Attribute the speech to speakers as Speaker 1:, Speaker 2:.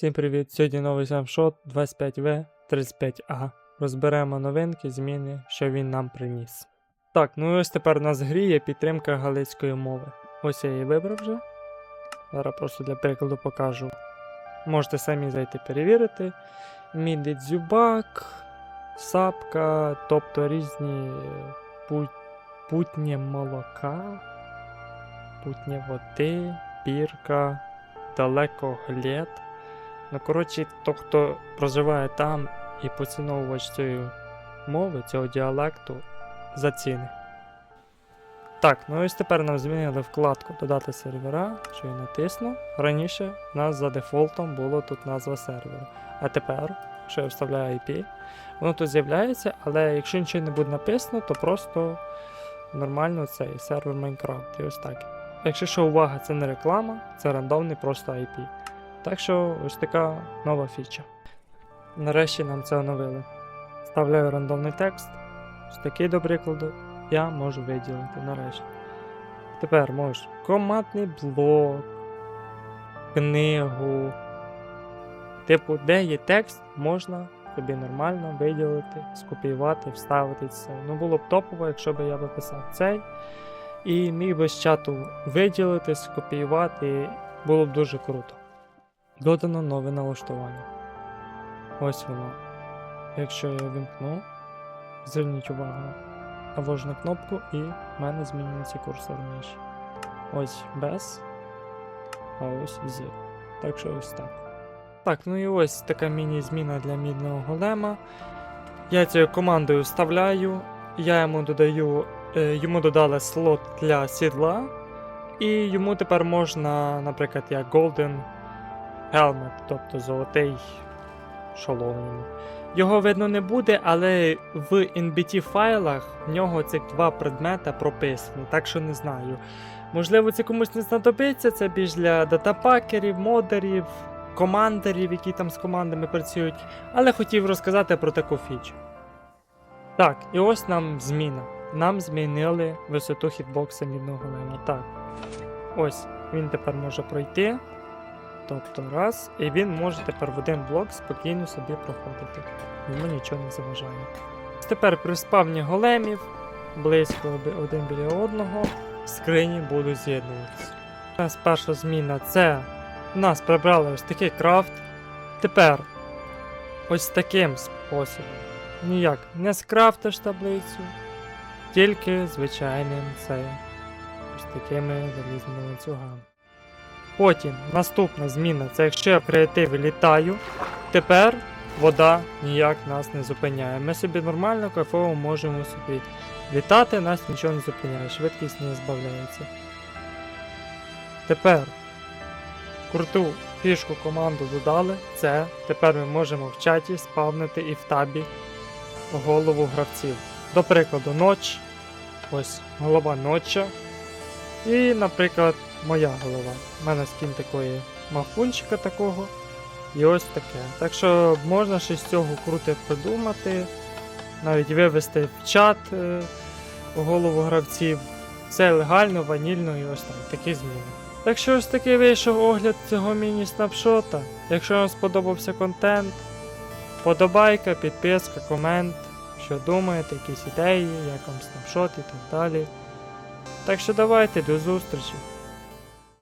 Speaker 1: Всім привіт! Сьогодні новий самшот 25В35А. Розберемо новинки, зміни, що він нам приніс. Так, ну ось тепер у нас в грі є підтримка галицької мови. Ось я її вибрав вже. Зараз просто для прикладу покажу. Можете самі зайти перевірити. Міди дзюбак, сапка, тобто різні пу- путнє молока, путнє води, бірка, далекоглед. Ну, коротше, то, хто проживає там і поціновувач цієї мови, цього діалекту, заціни. Так, ну ось тепер нам змінили вкладку Додати сервера, що я натисну. Раніше в нас за дефолтом було тут назва сервера. А тепер, якщо я вставляю IP, воно тут з'являється, але якщо нічого не буде написано, то просто нормально цей сервер Minecraft. І ось так. Якщо що увага, це не реклама, це рандомний просто IP. Так що ось така нова фіча. Нарешті нам це оновили. Вставляю рандомний текст. Ось такий, до прикладу, я можу виділити нарешті. Тепер можеш командний блок, книгу. Типу, де є текст, можна собі нормально виділити, скопіювати, вставити це. Ну було б топово, якщо б я виписав цей. І міг би з чату виділити, скопіювати. Було б дуже круто. Додано нове налаштування. Ось воно. Якщо я вимкну, зверніть увагу. Навожу на кнопку і в мене змінюється курсор миші. Ось без, а ось з. Так що ось так. Так, ну і ось така міні-зміна для мідного голема. Я цією командою вставляю, я йому додаю, е, йому додали слот для сідла, і йому тепер можна, наприклад, як Golden Helmet, тобто золотий шолом. Його видно не буде, але в NBT файлах в нього цих два предмета прописані, так що не знаю. Можливо, це комусь не знадобиться, це більш для датапакерів, модерів, командерів, які там з командами працюють, але хотів розказати про таку фічу. Так, і ось нам зміна. Нам змінили висоту хітбокса мідного голема. Так. Ось, він тепер може пройти. Тобто раз, і він може тепер в один блок спокійно собі проходити. Йому нічого не заважає. Тепер при спавні големів близько один біля одного скрині будуть з'єднуватися. У нас перша зміна це нас прибрали ось такий крафт. Тепер ось таким способом. Ніяк не скрафтиш таблицю, тільки звичайним це ось такими залізними ланцюгами. Потім наступна зміна це якщо я в креативі літаю, тепер вода ніяк нас не зупиняє. Ми собі нормально кайфово можемо собі літати, нас нічого не зупиняє, швидкість не збавляється. Тепер круту фішку команду додали. Це тепер ми можемо в чаті спавнити і в табі голову гравців. До прикладу, ноч. Ось голова ноча. І, наприклад, моя голова. У мене скін такої мавпунчика такого. І ось таке. Так що можна щось з цього круте придумати. Навіть вивести в чат е, голову гравців. Все легально, ванільно і ось так, такі зміни. Так що ось такий вийшов огляд цього міні-снапшота. Якщо вам сподобався контент, подобайка, підписка, комент, що думаєте, якісь ідеї, як вам снапшот і так далі. Так що давайте, до зустрічі!